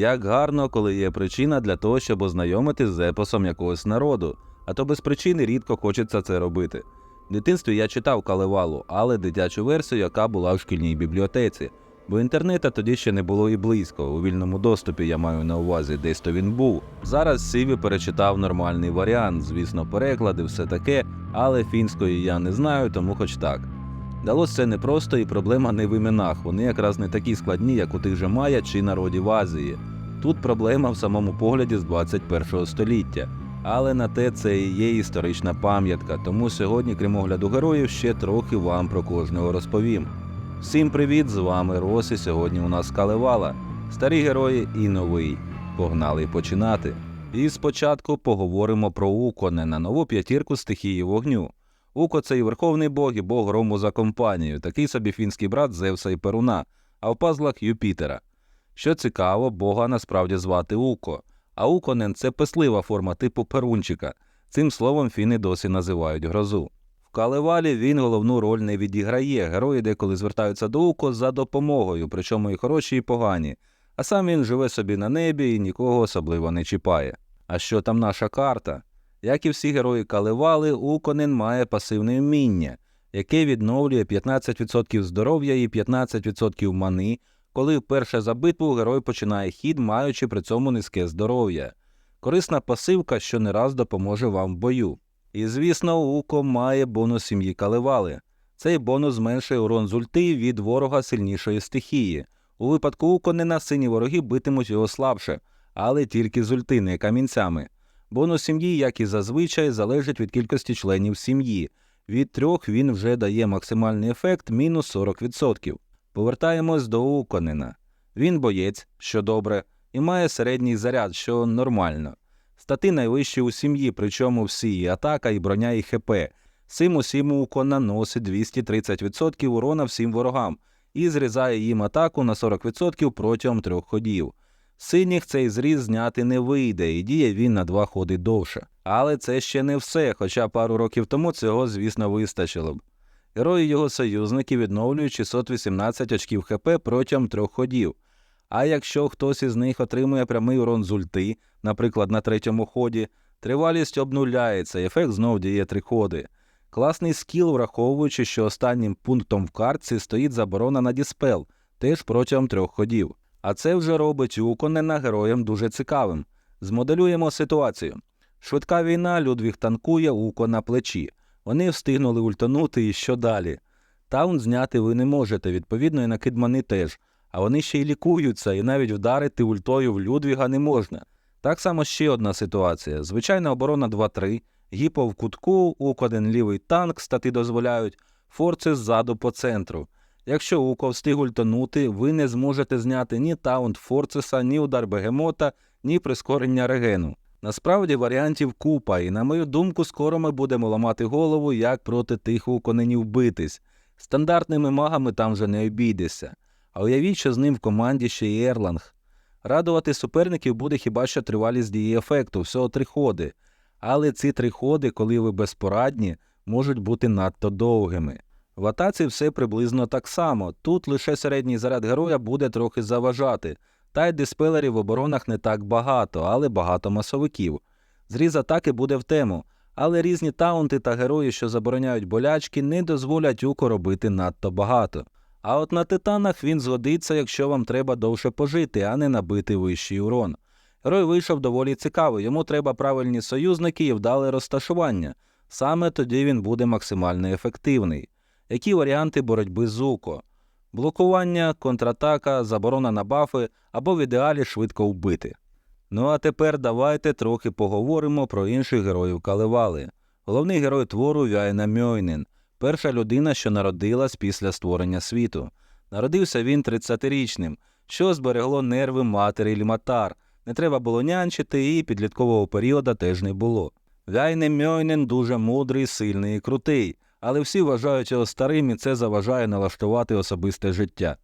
Як гарно, коли є причина для того, щоб ознайомити з епосом якогось народу, а то без причини рідко хочеться це робити. В дитинстві я читав Калевалу, але дитячу версію, яка була в шкільній бібліотеці. Бо інтернету тоді ще не було і близько. У вільному доступі я маю на увазі, десь то він був. Зараз Сіві перечитав нормальний варіант, звісно, переклади, все таке, але фінської я не знаю, тому хоч так. Далось це непросто і проблема не в іменах. Вони якраз не такі складні, як у тих же Майя чи народів Азії. Тут проблема в самому погляді з 21 століття. Але на те це і є історична пам'ятка, тому сьогодні, крім огляду героїв, ще трохи вам про кожного розповім. Всім привіт! З вами Рос, і сьогодні у нас Калевала. Старі герої і новий. Погнали починати. І спочатку поговоримо про Уконена, нову п'ятірку стихії вогню. Уко це і верховний бог, і бог грому за компанію, такий собі фінський брат Зевса і Перуна, а в пазлах Юпітера. Що цікаво, бога насправді звати Уко, а Уконен це пислива форма типу перунчика. Цим словом фіни досі називають грозу. В Калевалі він головну роль не відіграє. Герої деколи звертаються до Уко за допомогою, причому і хороші, і погані. А сам він живе собі на небі і нікого особливо не чіпає. А що там наша карта? Як і всі герої Калевали, Уконен має пасивне вміння, яке відновлює 15% здоров'я і 15% мани, коли вперше за битву герой починає хід, маючи при цьому низьке здоров'я. Корисна пасивка, що не раз допоможе вам в бою. І звісно, Уко має бонус сім'ї Калевали. Цей бонус зменшує урон з ульти від ворога сильнішої стихії. У випадку Уконена сині вороги битимуть його слабше, але тільки з ульти, не камінцями. Бонус сім'ї, як і зазвичай, залежить від кількості членів сім'ї. Від трьох він вже дає максимальний ефект мінус 40%. Повертаємось до Уконена. Він боєць, що добре, і має середній заряд, що нормально. Стати найвищі у сім'ї, причому всі і атака, і броня, і ХП. Цим усім Уко наносить 230% урона всім ворогам і зрізає їм атаку на 40% протягом трьох ходів. Синіх цей зріз зняти не вийде, і діє він на два ходи довше. Але це ще не все, хоча пару років тому цього, звісно, вистачило б. Герої його союзники відновлюють 618 очків ХП протягом трьох ходів. А якщо хтось із них отримує прямий урон з ульти, наприклад, на третьому ході, тривалість обнуляється, ефект знов діє три ходи. Класний скіл, враховуючи, що останнім пунктом в картці стоїть заборона на діспел, теж протягом трьох ходів. А це вже робить Уконена героєм дуже цікавим. Змоделюємо ситуацію. Швидка війна, Людвіг танкує Уко на плечі. Вони встигнули ультанути і що далі? Таун зняти ви не можете, відповідно, і на кидмани теж. А вони ще й лікуються, і навіть вдарити ультою в Людвіга не можна. Так само ще одна ситуація. Звичайна оборона 2-3, гіпо в кутку, Укоден лівий танк стати дозволяють, форци ззаду по центру. Якщо Уко встиг ультанути, ви не зможете зняти ні таунт Форцеса, ні удар бегемота, ні прискорення регену. Насправді варіантів купа, і на мою думку, скоро ми будемо ламати голову, як проти тих уконенів битись. Стандартними магами там вже не обійдешся. А уявіть, що з ним в команді ще й Ерланг. Радувати суперників буде хіба що тривалість дії ефекту, всього три ходи. Але ці три ходи, коли ви безпорадні, можуть бути надто довгими. В атаці все приблизно так само. Тут лише середній заряд героя буде трохи заважати, та й диспелерів в оборонах не так багато, але багато масовиків. Зріз атаки буде в тему, але різні таунти та герої, що забороняють болячки, не дозволять Юко робити надто багато. А от на титанах він згодиться, якщо вам треба довше пожити, а не набити вищий урон. Герой вийшов доволі цікавий, йому треба правильні союзники і вдале розташування. Саме тоді він буде максимально ефективний. Які варіанти боротьби з Уко? Блокування, контратака, заборона на бафи або в ідеалі швидко вбити. Ну а тепер давайте трохи поговоримо про інших героїв Калевали. Головний герой твору Вяйна Мьойнин, перша людина, що народилась після створення світу. Народився він 30-річним, що зберегло нерви матері Ліматар. Не треба було нянчити, і підліткового періоду теж не було. Вяйне Мьойнин дуже мудрий, сильний і крутий, але всі вважають його старим і це заважає налаштувати особисте життя.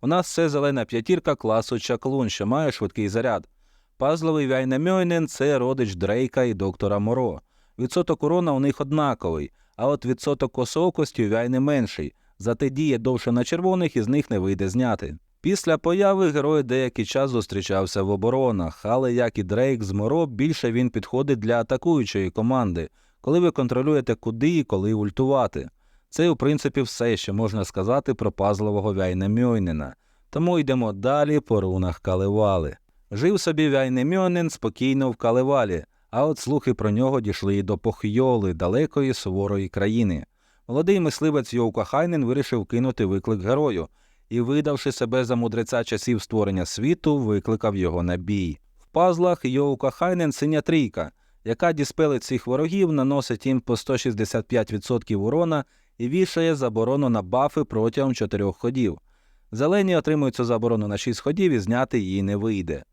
У нас це зелена п'ятірка класу Чаклун, що має швидкий заряд. Пазловий Вяйнемьойнен – це родич Дрейка і доктора Моро. Відсоток урона у них однаковий, а от відсоток косоокості у Вяйни менший, зате діє довше на червоних і з них не вийде зняти. Після появи герой деякий час зустрічався в оборонах, але як і Дрейк з Моро, більше він підходить для атакуючої команди, коли ви контролюєте куди і коли ультувати. Це, в принципі, все, що можна сказати про пазлового Вяйна Мьойнена. Тому йдемо далі по рунах Калевали. Жив собі Вяйне Мьойнен спокійно в Калевалі, а от слухи про нього дійшли і до Похйоли, далекої суворої країни. Молодий мисливець Йоука Хайнен вирішив кинути виклик герою і, видавши себе за мудреця часів створення світу, викликав його на бій. В пазлах Йоука Хайнен синя трійка, яка діспелить цих ворогів, наносить їм по 165% урона і вішає заборону на бафи протягом 4 ходів. Зелені отримують цю заборону на 6 ходів і зняти її не вийде.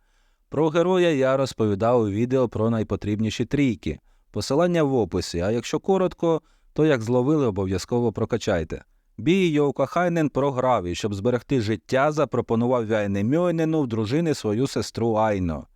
Про героя я розповідав у відео про найпотрібніші трійки. Посилання в описі, а якщо коротко, то як зловили, обов'язково прокачайте. Бій Йоука Хайнен програв і, щоб зберегти життя, запропонував Вяйне Мьойнену в дружини свою сестру Айно.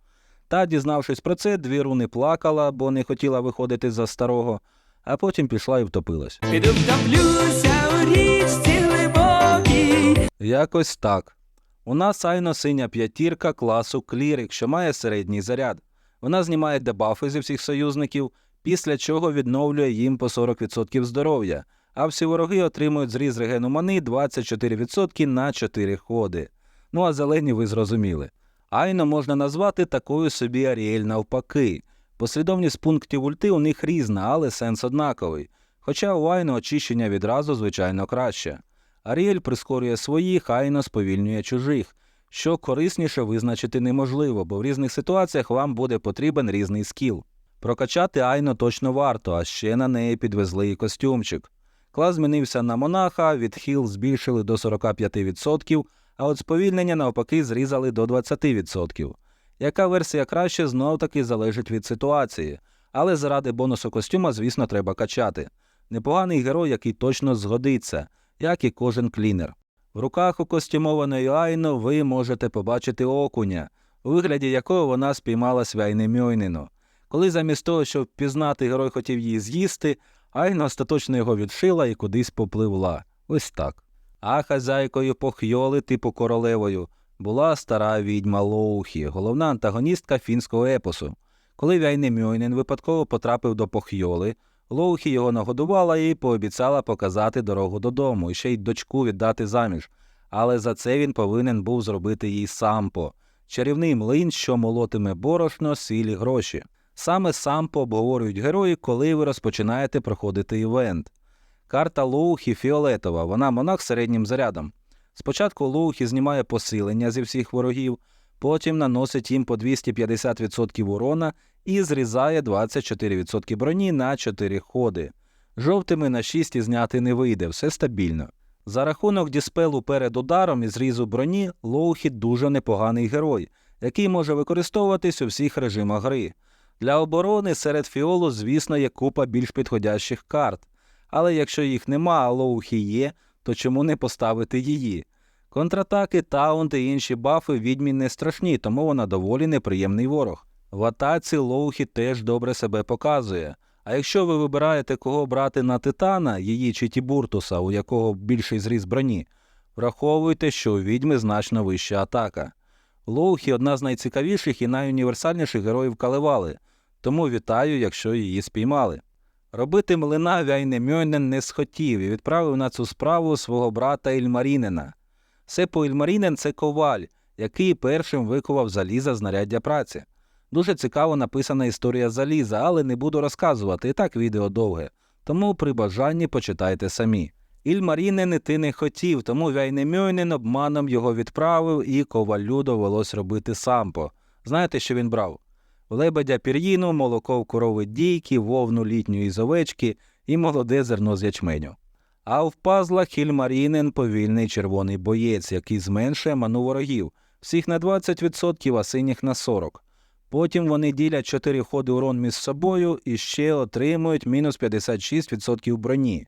Та, дізнавшись про це, дві руни плакала, бо не хотіла виходити за старого, а потім пішла і втопилась. Піду втоплюся у річці глибокій. Якось так. У нас айно синя п'ятірка класу Клірик, що має середній заряд. Вона знімає дебафи зі всіх союзників, після чого відновлює їм по 40% здоров'я, а всі вороги отримують зріз регену мани 24% на 4 ходи. Ну а зелені ви зрозуміли. Айно можна назвати такою собі Аріель навпаки. Послідовність пунктів ульти у них різна, але сенс однаковий. Хоча у Айно очищення відразу, звичайно, краще. Аріель прискорює своїх, Айно сповільнює чужих, що корисніше визначити неможливо, бо в різних ситуаціях вам буде потрібен різний скіл. Прокачати Айно точно варто, а ще на неї підвезли і костюмчик. Клас змінився на монаха, відхил збільшили до 45%, а от сповільнення навпаки зрізали до 20%. Яка версія краще, знов таки залежить від ситуації, але заради бонусу костюма, звісно, треба качати. Непоганий герой, який точно згодиться, як і кожен клінер. В руках у костюмованої Айно ви можете побачити окуня, у вигляді якого вона спіймала свяйне Мьойнину. Коли замість того, щоб впізнати, герой хотів її з'їсти, Айна остаточно його відшила і кудись попливла. Ось так. А хазяйкою похйоли, типу королевою, була стара відьма Лоухі, головна антагоністка фінського епосу. Коли Вяйне Мьойнен випадково потрапив до похйоли, Лоухі його нагодувала і пообіцяла показати дорогу додому і ще й дочку віддати заміж. Але за це він повинен був зробити їй сампо чарівний млин, що молотиме борошно, сілі гроші. Саме сампо обговорюють герої, коли ви розпочинаєте проходити івент. Карта Лоухі фіолетова, вона монах середнім зарядом. Спочатку Лоухі знімає посилення зі всіх ворогів, потім наносить їм по 250% урона і зрізає 24% броні на 4 ходи. Жовтими на 6 і зняти не вийде, все стабільно. За рахунок діспелу перед ударом і зрізу броні, Лоухі дуже непоганий герой, який може використовуватись у всіх режимах гри. Для оборони серед фіолу, звісно, є купа більш підходящих карт, але якщо їх нема, а Лоухі є, то чому не поставити її? Контратаки, таунт і інші бафи відьмі не страшні, тому вона доволі неприємний ворог. В атаці Лоухі теж добре себе показує. А якщо ви вибираєте, кого брати на Титана, її чи Тібуртуса, у якого більший зріз броні, враховуйте, що у відьми значно вища атака. Лоухі одна з найцікавіших і найуніверсальніших героїв Калевали, тому вітаю, якщо її спіймали. Робити млина Вяйне Мьойнен не схотів і відправив на цю справу свого брата Ільмарінена. Сепо Ільмарінен це коваль, який першим викував заліза знаряддя праці. Дуже цікаво написана історія заліза, але не буду розказувати, і так відео довге. Тому при бажанні почитайте самі. Ільмарінен іти не хотів, тому Вяйнемьойнен обманом його відправив, і ковалю довелось робити сампо. Знаєте, що він брав? Лебедя пір'їну, молоко в корови дійки, вовну літньої з овечки і молоде зерно з ячменю. А в пазлах Ільмарінен повільний червоний боєць, який зменшує ману ворогів, всіх на 20%, а синіх на 40%. Потім вони ділять 4 ходи урон між собою і ще отримують мінус 56% броні.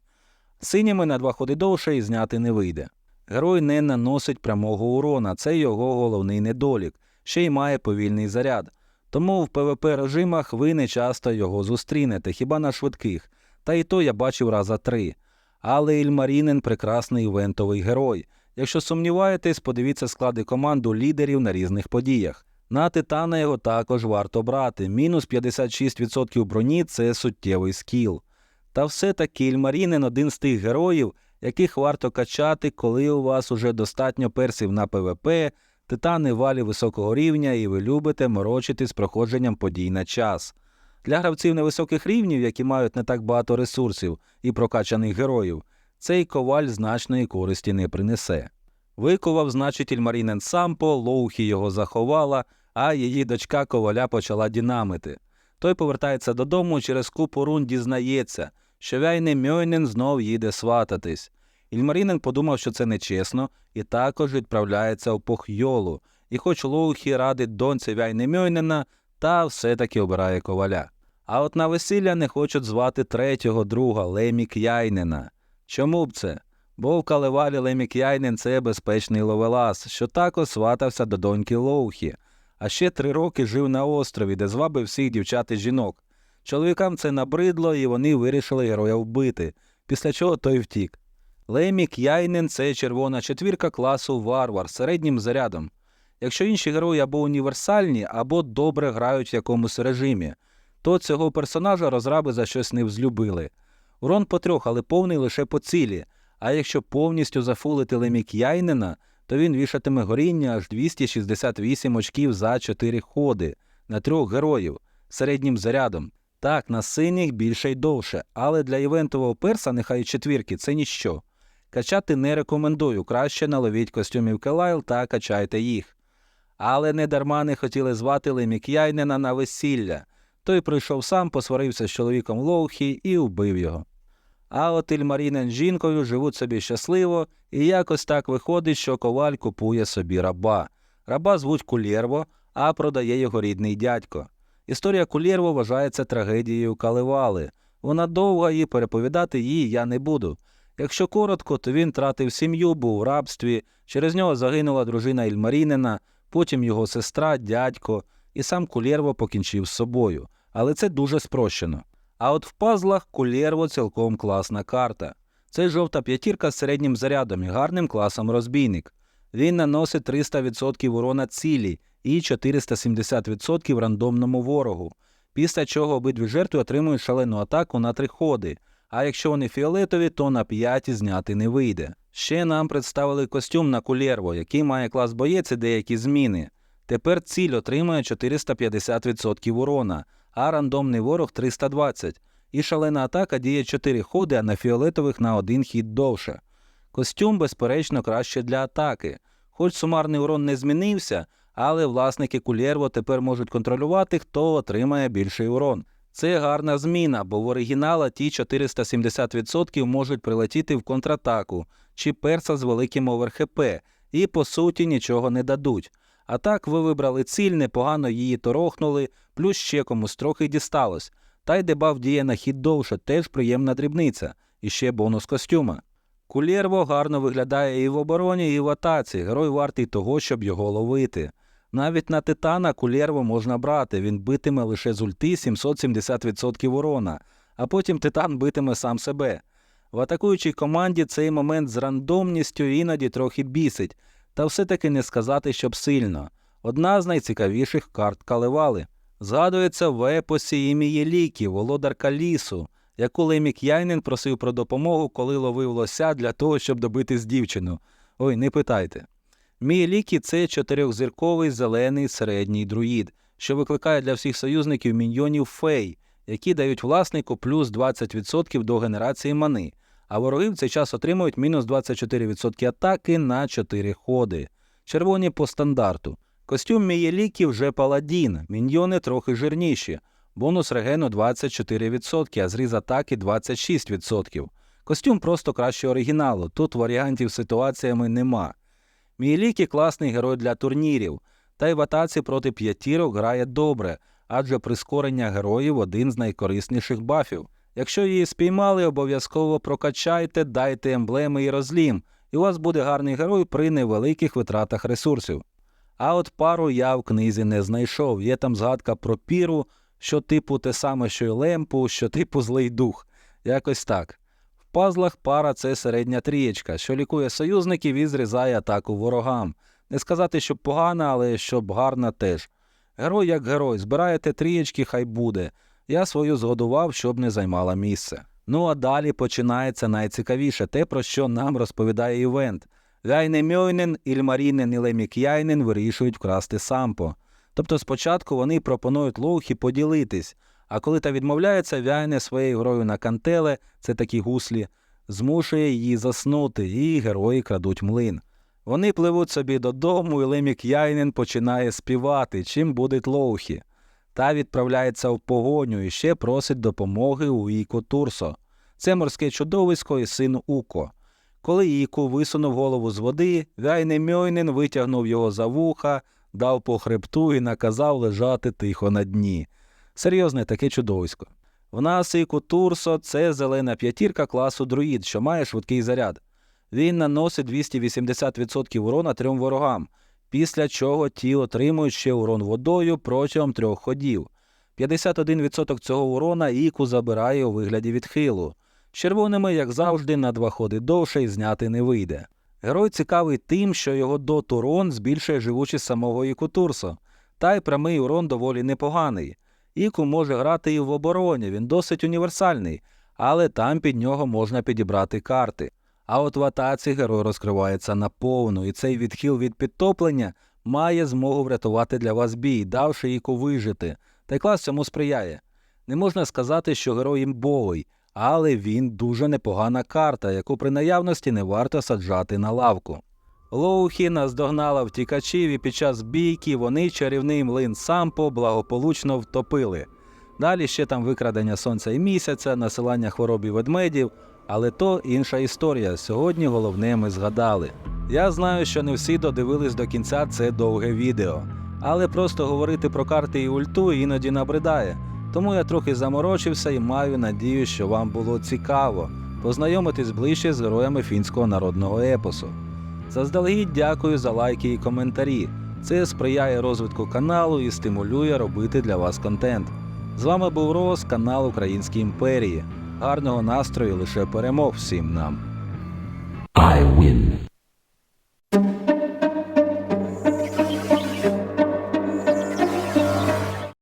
Синіми на 2 ходи довше і зняти не вийде. Герой не наносить прямого урона, це його головний недолік, ще й має повільний заряд. Тому в ПВП режимах ви не часто його зустрінете, хіба на швидких, та й то я бачив раза три. Але Ільмарінен прекрасний івентовий герой, Якщо сумніваєтесь, подивіться склади команду лідерів на різних подіях. На Титана його також варто брати. Мінус 56% броні це суттєвий скіл. Та все-таки Ільмарінен один з тих героїв, яких варто качати, коли у вас уже достатньо персів на ПВП, титани валі високого рівня, і ви любите морочитись проходженням подій на час. Для гравців невисоких рівнів, які мають не так багато ресурсів і прокачаних героїв, цей коваль значної користі не принесе. Викував, значить, Ільмарінен Сампо, Лоухі його заховала, а її дочка коваля почала дінамити. Той повертається додому через купу рун дізнається, що Вяйне Мьойнен знов їде свататись. Ільмарінен подумав, що це нечесно, і також відправляється в Похйолу, і хоч Лоухі радить доньці Вяйне Мьойнена, та все-таки обирає коваля. А от на весілля не хочуть звати третього друга Лемік Яйнена. Чому б це? Бо в Калевалі Лемік Яйнен це безпечний ловелас, що також сватався до доньки Лоухі, а ще три роки жив на острові, де звабив всіх дівчат і жінок. Чоловікам це набридло, і вони вирішили героя вбити, після чого той втік. Лемік Яйнен це червона четвірка класу варвар з середнім зарядом. Якщо інші герої або універсальні, або добре грають в якомусь режимі, то цього персонажа розраби за щось не взлюбили. Урон по трьох, але повний лише по цілі. А якщо повністю зафулити лемік Яйнена, то він вішатиме горіння аж 268 очків за 4 ходи на трьох героїв середнім зарядом. Так, на синіх більше й довше, але для івентового перса нехай четвірки це ніщо. Качати не рекомендую, краще наловіть костюмів Келайл та качайте їх. Але не дарма не хотіли звати Лемік Яйнена на весілля. Той прийшов сам, посварився з чоловіком Лоухі і вбив його. А от Ільмарінен з жінкою живуть собі щасливо, і якось так виходить, що коваль купує собі раба. Раба звуть Кулєрво, а продає його рідний дядько. Історія Кулєрво вважається трагедією Калевали. Вона довга і переповідати її я не буду. Якщо коротко, то він тратив сім'ю, був в рабстві, через нього загинула дружина Ільмарінена, потім його сестра, дядько, і сам Кулєрво покінчив з собою. Але це дуже спрощено. А от в пазлах Кулєрво цілком класна карта. Це жовта п'ятірка з середнім зарядом і гарним класом розбійник. Він наносить 300% урона цілі і 470% рандомному ворогу, після чого обидві жертви отримують шалену атаку на три ходи, а якщо вони фіолетові, то на 5 зняти не вийде. Ще нам представили костюм на Кулєрво, який має клас боєць і деякі зміни. Тепер ціль отримує 450% урона, а рандомний ворог 320, і шалена атака діє 4 ходи, а на фіолетових на один хід довше. Костюм, безперечно, краще для атаки. Хоч сумарний урон не змінився, але власники Кулєрво тепер можуть контролювати, хто отримає більший урон. Це гарна зміна, бо в оригінала ті 470% можуть прилетіти в контратаку чи перса з великим оверхп, і по суті нічого не дадуть. А так ви вибрали ціль, непогано її торохнули, плюс ще комусь трохи дісталось. Та й дебаф діє на хід довше, теж приємна дрібниця, і ще бонус костюма. Кулєрво гарно виглядає і в обороні, і в атаці. Герой вартий того, щоб його ловити. Навіть на титана Кулєрво можна брати, він битиме лише з ульти 770% урона, а потім титан битиме сам себе. В атакуючій команді цей момент з рандомністю іноді трохи бісить, та все-таки не сказати, щоб сильно. Одна з найцікавіших карт Калевали. Згадується в епосі ім'я Лікі, володарка лісу, яку Лемік Яйнен просив про допомогу, коли ловив лося для того, щоб добити з дівчину. Ой, не питайте. Мій лікі це чотирьохзірковий зелений середній друїд, що викликає для всіх союзників міньйонів фей, які дають власнику плюс 20% до генерації мани, а вороги в цей час отримують мінус 24% атаки на 4 ходи. Червоні по стандарту. Костюм Мієлікі вже паладін, міньйони трохи жирніші, бонус регену 24%, а зріз атаки 26%. Костюм просто краще оригіналу, тут варіантів ситуаціями нема. Мієлікі класний герой для турнірів, та й в атаці проти п'ятірок грає добре, адже прискорення героїв один з найкорисніших бафів. Якщо її спіймали, обов'язково прокачайте, дайте емблеми і розлім, і у вас буде гарний герой при невеликих витратах ресурсів. А от пару я в книзі не знайшов. Є там згадка про піру, що типу те саме, що й лемпу, що типу злий дух. Якось так. Пазлах пара це середня трієчка, що лікує союзників і зрізає атаку ворогам. Не сказати, щоб погана, але щоб гарна теж. Герой як герой, збираєте трієчки, хай буде. Я свою згодував, щоб не займала місце. Ну а далі починається найцікавіше те, про що нам розповідає івент. Вяйнемьойнен, Ільмарінен і Лемік'яйнен вирішують вкрасти сампо. Тобто спочатку вони пропонують Лоухі поділитись, а коли та відмовляється, Вяйне своєю грою на кантеле, це такі гуслі, змушує її заснути, і герої крадуть млин. Вони пливуть собі додому, і Лемік Яйнен починає співати, чим буде Лоухі. Та відправляється в погоню і ще просить допомоги у Іко Турсо. Це морське чудовисько і син Уко. Коли Іку висунув голову з води, Вяйне Мьойнен витягнув його за вуха, дав по хребту і наказав лежати тихо на дні. Серйозне таке чудовисько. В нас Іку Турсо це зелена п'ятірка класу друїд, що має швидкий заряд. Він наносить 280% урона трьом ворогам, після чого ті отримують ще урон водою протягом трьох ходів. 51% цього урона Іку забирає у вигляді відхилу. Червоними, як завжди, на два ходи довше і зняти не вийде. Герой цікавий тим, що його дот урон збільшує живучість самого Іку Турсо, та й прямий урон доволі непоганий. Іку може грати і в обороні, він досить універсальний, але там під нього можна підібрати карти. А от в атаці герой розкривається наповну, і цей відхил від підтоплення має змогу врятувати для вас бій, давши Іку вижити. Та й клас цьому сприяє. Не можна сказати, що герой імбовий, але він дуже непогана карта, яку при наявності не варто саджати на лавку. Лоухі наздогнала втікачів, і під час бійки вони чарівний млин Сампо благополучно втопили. Далі ще там викрадення сонця і місяця, насилання хвороб і ведмедів, але то інша історія. Сьогодні головне ми згадали. Я знаю, що не всі додивились до кінця це довге відео, але просто говорити про карти і ульту іноді набридає. Тому я трохи заморочився і маю надію, що вам було цікаво познайомитись ближче з героями фінського народного епосу. Заздалегідь дякую за лайки і коментарі. Це сприяє розвитку каналу і стимулює робити для вас контент. З вами був Рос, канал Української імперії. Гарного настрою лише перемог всім нам. I win.